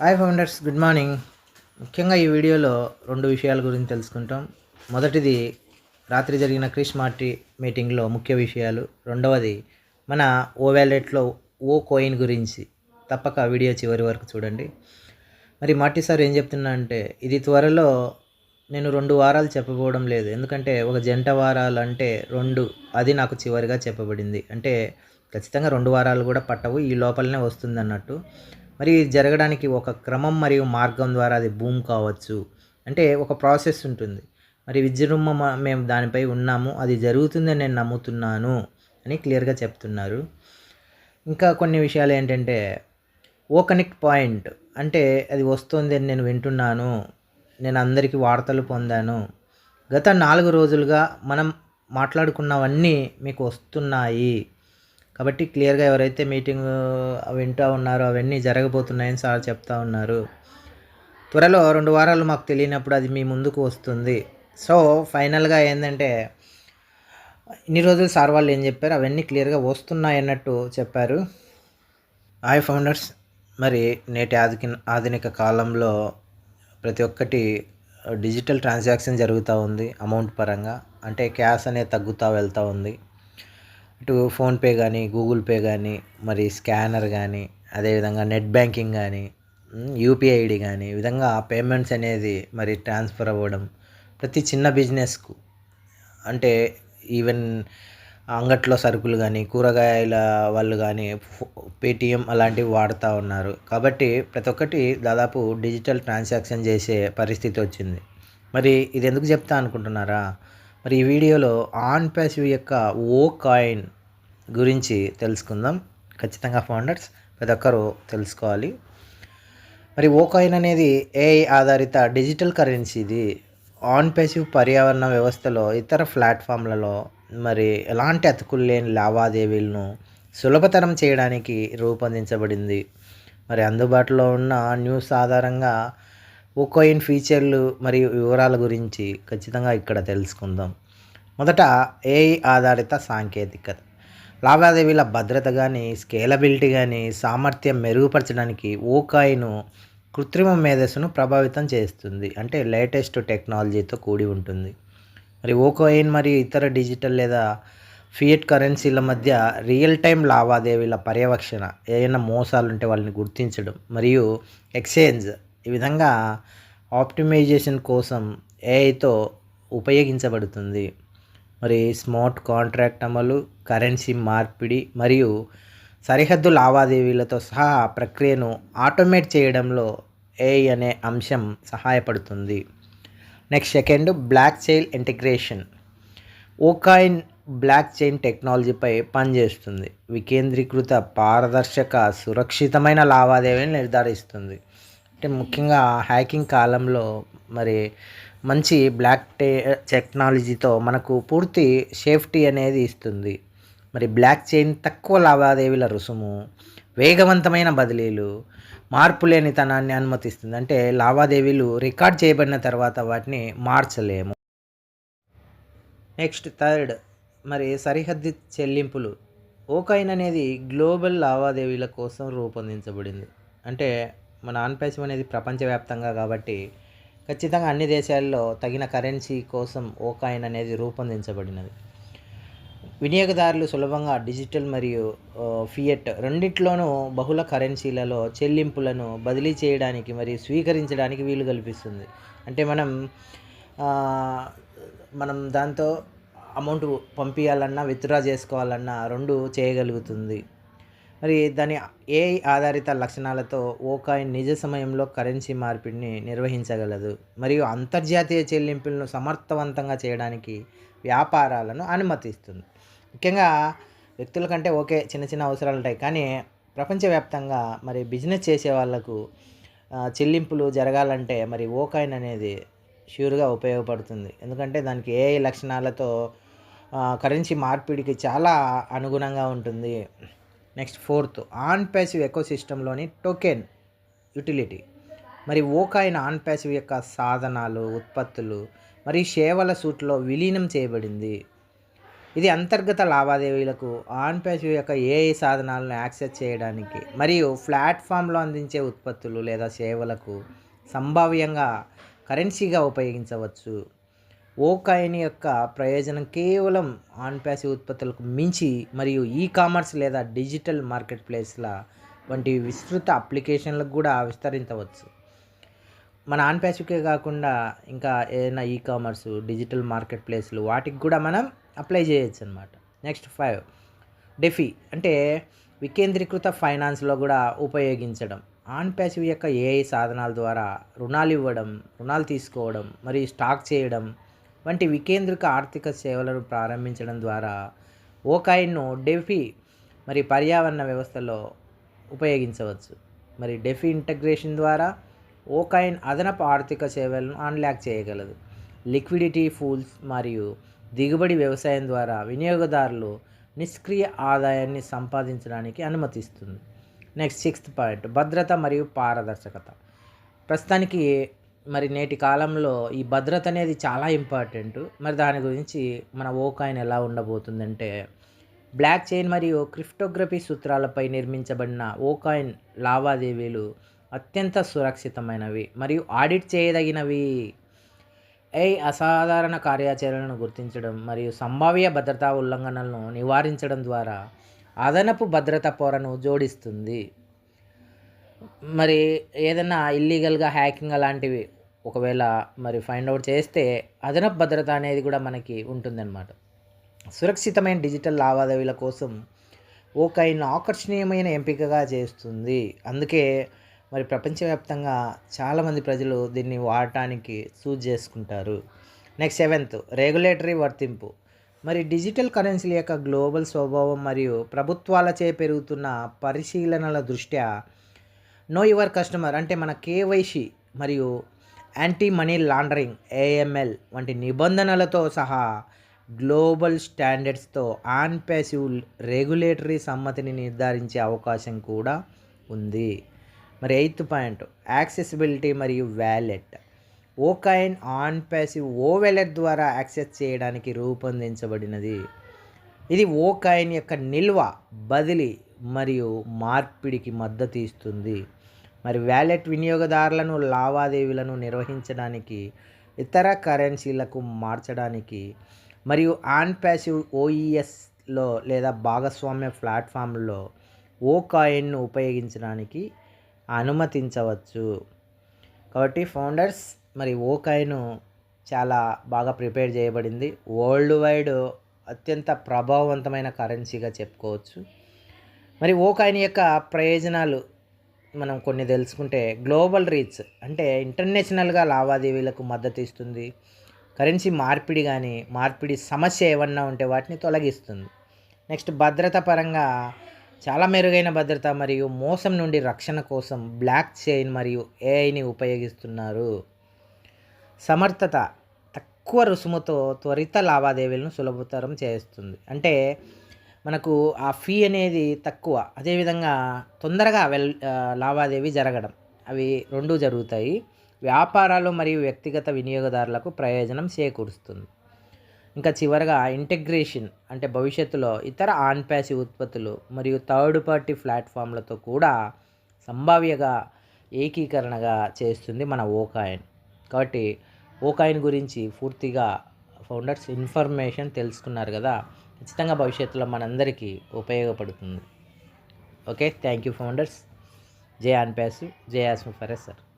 Hi founders good morning ముఖ్యంగా ఈ వీడియోలో రెండు విషయాల గురించి తెలుసుకుంటాం. మొదటిది రాత్రి జరిగిన క్రిష్ మార్టీ మీటింగ్లో ముఖ్య విషయాలు. రెండవది మన ఓ వ్యాలెట్లో ఓ కోయిన్ గురించి తప్పక వీడియో చివరి వరకు చూడండి. మరి మార్టీ సార్ ఏం చెప్తున్నా అంటే ఇది త్వరలో నేను రెండు వారాలు చెప్పబోవడం లేదు. ఎందుకంటే ఒక జంట వారాలు అంటే రెండు అది నాకు చివరిగా చెప్పబడింది. అంటే ఖచ్చితంగా రెండు వారాలు కూడా పట్టవు ఈ లోపలనే వస్తుంది అన్నట్టు. మరి ఇది జరగడానికి ఒక క్రమం మరియు మార్గం ద్వారా అది భూమి కావచ్చు. అంటే ఒక ప్రాసెస్ ఉంటుంది. మరి విజృంభ మేము దానిపై ఉన్నాము. అది జరుగుతుందని నేను నమ్ముతున్నాను అని క్లియర్గా చెప్తున్నారు. ఇంకా కొన్ని విషయాలు ఏంటంటే ఓ కనెక్ట్ పాయింట్ అంటే అది వస్తుంది అని నేను వింటున్నాను. నేను అందరికీ వార్తలు పొందాను. గత నాలుగు రోజులుగా మనం మాట్లాడుకున్నవన్నీ మీకు వస్తున్నాయి. కాబట్టి క్లియర్గా ఎవరైతే మీటింగ్ వింటూ ఉన్నారో అవన్నీ జరగబోతున్నాయని సార్ చెప్తా ఉన్నారు. త్వరలో రెండు వారాలు మాకు తెలియనప్పుడు అది మీ ముందుకు వస్తుంది. సో ఫైనల్గా ఏంటంటే ఇన్ని రోజులు సార్ వాళ్ళు ఏం చెప్పారు? అవన్నీ క్లియర్గా వస్తున్నాయి అన్నట్టు చెప్పారు. Hi founders. మరి నేటి ఆధుకి ఆధునిక కాలంలో ప్రతి ఒక్కటి డిజిటల్ ట్రాన్సాక్షన్ జరుగుతూ ఉంది అమౌంట్ పరంగా. అంటే క్యాష్ అనేది తగ్గుతూ వెళ్తూ ఉంది. ఇటు ఫోన్పే కానీ గూగుల్ పే కానీ మరి స్కానర్ కానీ అదేవిధంగా నెట్ బ్యాంకింగ్ కానీ యూపీఐ ఐడి కానీ ఈ విధంగా పేమెంట్స్ అనేది మరి ట్రాన్స్ఫర్ అవ్వడం ప్రతి చిన్న బిజినెస్కు. అంటే ఈవెన్ అంగట్లో సరుకులు కానీ కూరగాయల వాళ్ళు కానీ పేటిఎం అలాంటివి వాడుతూ ఉన్నారు. కాబట్టి ప్రతి ఒక్కటి దాదాపు డిజిటల్ ట్రాన్సాక్షన్ చేసే పరిస్థితి వచ్చింది. మరి ఇది ఎందుకు చెప్తా అనుకుంటున్నారా? మరి ఈ వీడియోలో ఆన్ ప్యాసివ్ యొక్క ఓ కాయిన్ గురించి తెలుసుకుందాం. ఖచ్చితంగా ఫౌండర్స్ ప్రతి ఒక్కరూ తెలుసుకోవాలి. మరి ఓ కాయిన్ అనేది ఏఐ ఆధారిత డిజిటల్ కరెన్సీ ఇది. ఆన్ పేసివ్ పర్యావరణ వ్యవస్థలో ఇతర ప్లాట్ఫామ్లలో మరి ఎలాంటి అతుకులు లేని లావాదేవీలను సులభతరం చేయడానికి రూపొందించబడింది. మరి అందుబాటులో ఉన్న న్యూస్ ఆధారంగా ఓకోయిన్ ఫీచర్లు మరియు వివరాల గురించి ఖచ్చితంగా ఇక్కడ తెలుసుకుందాం. మొదట ఏఐ ఆధారిత సాంకేతికత. లావాదేవీల భద్రత కానీ స్కేలబిలిటీ కానీ సామర్థ్యం మెరుగుపరచడానికి ఓకాయిను కృత్రిమ మేధస్సును ప్రభావితం చేస్తుంది. అంటే లేటెస్ట్ టెక్నాలజీతో కూడి ఉంటుంది. మరి ఓకాయిన్ మరియు ఇతర డిజిటల్ లేదా ఫియట్ కరెన్సీల మధ్య రియల్ టైం లావాదేవీల పర్యవేక్షణ ఏదైనా మోసాలు ఉంటే వాళ్ళని గుర్తించడం మరియు ఎక్స్చేంజ్ ఈ విధంగా ఆప్టిమైజేషన్ కోసం ఏఐతో ఉపయోగించబడుతుంది. మరి స్మార్ట్ కాంట్రాక్ట్ అమలు కరెన్సీ మార్పిడి మరియు సరిహద్దు లావాదేవీలతో సహా ప్రక్రియను ఆటోమేట్ చేయడంలో ఏఐ అనే అంశం సహాయపడుతుంది. Next second blockchain integration. O coin blockchain టెక్నాలజీపై పనిచేస్తుంది. వికేంద్రీకృత పారదర్శక సురక్షితమైన లావాదేవీని నిర్ధారిస్తుంది. అంటే ముఖ్యంగా హ్యాకింగ్ కాలంలో మరి మంచి బ్లాక్ టే టెక్నాలజీతో మనకు పూర్తి సేఫ్టీ అనేది ఇస్తుంది. మరి బ్లాక్ చైన్ తక్కువ లావాదేవీల రుసుము వేగవంతమైన బదిలీలు మార్పు లేనితనాన్ని అనుమతిస్తుంది. అంటే లావాదేవీలు రికార్డ్ చేయబడిన తర్వాత వాటిని మార్చలేము. నెక్స్ట్ థర్డ్ మరి సరిహద్దు చెల్లింపులు. ఓకాయిన్ అనేది గ్లోబల్ లావాదేవీల కోసం రూపొందించబడింది. అంటే మన ఆన్పేసివ్ అనేది ప్రపంచవ్యాప్తంగా కాబట్టి ఖచ్చితంగా అన్ని దేశాల్లో తగిన కరెన్సీ కోసం ఓకాయిన్ అనేది రూపొందించబడినది. వినియోగదారులు సులభంగా డిజిటల్ మరియు ఫియట్ రెండిట్లోనూ బహుళ కరెన్సీలలో చెల్లింపులను బదిలీ చేయడానికి మరియు స్వీకరించడానికి వీలు కల్పిస్తుంది. అంటే మనం మనం దాంతో అమౌంట్ పంపించాలన్నా విత్డ్రా చేసుకోవాలన్నా రెండు చేయగలుగుతుంది. మరి దాని ఏఐ ఆధారిత లక్షణాలతో ఓకాయిన్ నిజ సమయంలో కరెన్సీ మార్పిడిని నిర్వహించగలదు. మరియు అంతర్జాతీయ చెల్లింపులను సమర్థవంతంగా చేయడానికి వ్యాపారాలను అనుమతిస్తుంది. ముఖ్యంగా వ్యక్తుల కంటే ఓకే చిన్న చిన్న అవసరాలు ఉంటాయి. కానీ ప్రపంచవ్యాప్తంగా మరి బిజినెస్ చేసే వాళ్ళకు చెల్లింపులు జరగాలంటే మరి ఓకాయిన్ అనేది ష్యూర్గా ఉపయోగపడుతుంది. ఎందుకంటే దానికి ఏఐ లక్షణాలతో కరెన్సీ మార్పిడికి చాలా అనుగుణంగా ఉంటుంది. నెక్స్ట్ ఫోర్త్ ఆన్ ప్యాసివ్ ఎకో సిస్టంలోని టోకెన్ యూటిలిటీ. మరి ఓకాయిన్ ఆన్ ప్యాసివ్ యొక్క సాధనాలు ఉత్పత్తులు మరియు సేవల సూట్లో విలీనం చేయబడింది. ఇది అంతర్గత లావాదేవీలకు ఆన్ ప్యాసివ్ యొక్క ఏఐ సాధనాలను యాక్సెస్ చేయడానికి మరియు ప్లాట్ఫామ్లో అందించే ఉత్పత్తులు లేదా సేవలకు సంభావ్యంగా కరెన్సీగా ఉపయోగించవచ్చు. ఓకాయిన్ యొక్క ప్రయోజనం కేవలం ఆన్ ప్యాసివ్ ఉత్పత్తులకు మించి మరియు ఈ కామర్స్ లేదా డిజిటల్ మార్కెట్ ప్లేస్ల వంటి విస్తృత అప్లికేషన్లకు కూడా విస్తరించవచ్చు. మన ఆన్ ప్యాసివ్కే కాకుండా ఇంకా ఏదైనా ఈ కామర్స్ డిజిటల్ మార్కెట్ ప్లేస్లు వాటికి కూడా మనం అప్లై చేయొచ్చు అనమాట నెక్స్ట్ ఫైవ్. డెఫీ అంటే వికేంద్రీకృత ఫైనాన్స్లో కూడా ఉపయోగించడం. ఆన్ ప్యాసివ్ యొక్క ఏఐ సాధనాల ద్వారా రుణాలు ఇవ్వడం రుణాలు తీసుకోవడం మరియు స్టాక్ చేయడం వంటి వికేంద్రిక ఆర్థిక సేవలను ప్రారంభించడం ద్వారా ఓకాయిన్ను డెఫీ మరి పర్యావరణ వ్యవస్థలో ఉపయోగించవచ్చు. మరి డెఫీ ఇంటగ్రేషన్ ద్వారా ఓకాయిన్ అదనపు ఆర్థిక సేవలను అన్లాక్ చేయగలదు. లిక్విడిటీ ఫూల్స్ మరియు దిగుబడి వ్యవసాయం ద్వారా వినియోగదారులు నిష్క్రియ ఆదాయాన్ని సంపాదించడానికి అనుమతిస్తుంది. నెక్స్ట్ సిక్స్త్ పాయింట్ భద్రత మరియు పారదర్శకత. ప్రస్తుతానికి మరి నేటి కాలంలో ఈ భద్రత అనేది చాలా ఇంపార్టెంట్. మరి దాని గురించి మన ఓ కాయిన్ ఎలా ఉండబోతుందంటే బ్లాక్ చైన్ మరియు క్రిప్టోగ్రఫీ సూత్రాలపై నిర్మించబడిన ఓ కాయిన్ లావాదేవీలు అత్యంత సురక్షితమైనవి మరియు ఆడిట్ చేయదగినవి. ఏ అసాధారణ కార్యాచరణను గుర్తించడం మరియు సంభావ్య భద్రతా ఉల్లంఘనలను నివారించడం ద్వారా అదనపు భద్రత పొరను జోడిస్తుంది. మరి ఏదైనా ఇల్లీగల్గా హ్యాకింగ్ అలాంటివి ఒకవేళ మరి ఫైండ్ అవుట్ చేస్తే అదనపు భద్రత అనేది కూడా మనకి ఉంటుందన్నమాట. సురక్షితమైన డిజిటల్ లావాదేవీల కోసం ఓ ఆకర్షణీయమైన ఎంపికగా చేస్తుంది. అందుకే మరి ప్రపంచవ్యాప్తంగా చాలామంది ప్రజలు దీన్ని వాడటానికి చూజ్ చేసుకుంటారు. నెక్స్ట్ సెవెంత్ రెగ్యులేటరీ వర్తింపు. మరి డిజిటల్ కరెన్సీల యొక్క గ్లోబల్ స్వభావం మరియు ప్రభుత్వాలచే పెరుగుతున్న పరిశీలనల దృష్ట్యా నో యువర్ కస్టమర్ అంటే మన కేవైసీ మరియు యాంటీ మనీ లాండరింగ్ ఏఎంఎల్ వంటి నిబంధనలతో సహా గ్లోబల్ స్టాండర్డ్స్తో ఆన్ ప్యాసివ్ రెగ్యులేటరీ సమ్మతిని నిర్ధారించే అవకాశం కూడా ఉంది. మరి ఎయిత్ పాయింట్ యాక్సెసిబిలిటీ మరియు wallet. O coin OnPassive O wallet ద్వారా యాక్సెస్ చేయడానికి రూపొందించబడినది. ఇది ఓకైన్ యొక్క నిల్వ బదిలీ మరియు మార్పిడికి మద్దతు ఇస్తుంది. మరి వ్యాలెట్ వినియోగదారులను లావాదేవీలను నిర్వహించడానికి ఇతర కరెన్సీలకు మార్చడానికి మరియు ఆన్ ప్యాసివ్ ఓఈఎస్లో లేదా భాగస్వామ్య ప్లాట్ఫామ్లో ఓ కాయిన్ను ఉపయోగించడానికి అనుమతించవచ్చు. కాబట్టి ఫౌండర్స్ మరి ఓ కాయిన్ చాలా బాగా ప్రిపేర్ చేయబడింది. వరల్డ్ వైడ్ అత్యంత ప్రభావవంతమైన కరెన్సీగా చెప్పుకోవచ్చు. మరి ఓ యొక్క ప్రయోజనాలు మనం కొన్ని తెలుసుకుంటే గ్లోబల్ రీచ్ అంటే ఇంటర్నేషనల్గా లావాదేవీలకు మద్దతు ఇస్తుంది. కరెన్సీ మార్పిడి కానీ మార్పిడి సమస్య ఏమన్నా ఉంటే వాటిని తొలగిస్తుంది. నెక్స్ట్ భద్రత పరంగా చాలా మెరుగైన భద్రత మరియు మోసం నుండి రక్షణ కోసం బ్లాక్ చైన్ మరియు ఏఐని ఉపయోగిస్తున్నారు. సమర్థత తక్కువ రుసుముతో త్వరిత లావాదేవీలను సులభతరం చేస్తుంది. అంటే మనకు ఆ ఫీ అనేది తక్కువ. అదేవిధంగా తొందరగా వెల్ లావాదేవీ జరగడం. అవి రెండు జరుగుతాయి. వ్యాపారాలు మరియు వ్యక్తిగత వినియోగదారులకు ప్రయోజనం చేకూరుస్తుంది. ఇంకా చివరగా ఇంటెగ్రేషన్ అంటే భవిష్యత్తులో ఇతర ఆన్ ప్యాసి ఉత్పత్తులు మరియు థర్డ్ పార్టీ ప్లాట్ఫామ్లతో కూడా సంభావ్యగా ఏకీకరణగా చేస్తుంది మన ఓకాయిన్ కాబట్టి ఓకాయిన్ గురించి పూర్తిగా ఫౌండర్స్ ఇన్ఫర్మేషన్ తెలుసుకున్నారు కదా. ఖచ్చితంగా భవిష్యత్తులో మనందరికీ ఉపయోగపడుతుంది. Okay thank you founders. జే ఆన్ జే ఆస్మ్ ఫర్ ఎస్ సార్.